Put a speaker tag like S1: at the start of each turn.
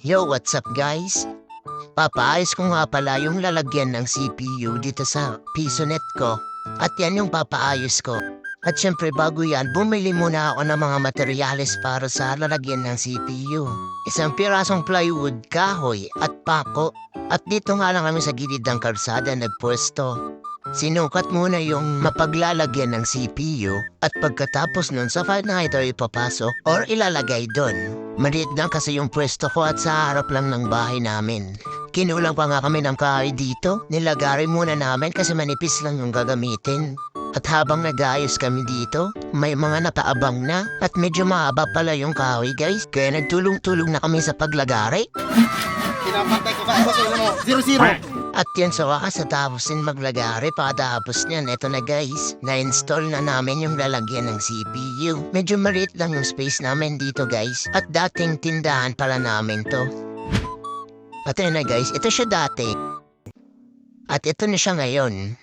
S1: Yo, what's up guys? Papaayos ko nga pala yung lalagyan ng CPU dito sa PisoNet ko. At yan yung papaayos ko. At syempre bago yan, bumili muna ako ng mga materyales para sa lalagyan ng CPU. Isang pirasong plywood, kahoy at pako. At dito nga lang kami sa gilid ng karsada nagpwesto. Sinukat muna yung mapaglalagyan ng CPU at pagkatapos nun sa na ito ipapasok or ilalagay doon. Maliit lang kasi yung pwesto ko at sa harap lang ng bahay namin. Kinulang pa nga kami ng kahoy dito. Nilagari muna namin kasi manipis lang yung gagamitin. At habang nag-ayos kami dito, may mga napaabang na at medyo mahaba pala yung kahoy guys. Kaya nagtulong-tulong na kami sa paglagari.
S2: Pinapantay ko kaya sa mo. Zero zero.
S1: At yan sa wakas natapos din maglagari pagkatapos niyan. Eto na guys, na-install na namin yung lalagyan ng CPU. Medyo maliit lang yung space namin dito guys. At dating tindahan pala namin to. At na guys, ito siya dati. At ito na siya ngayon.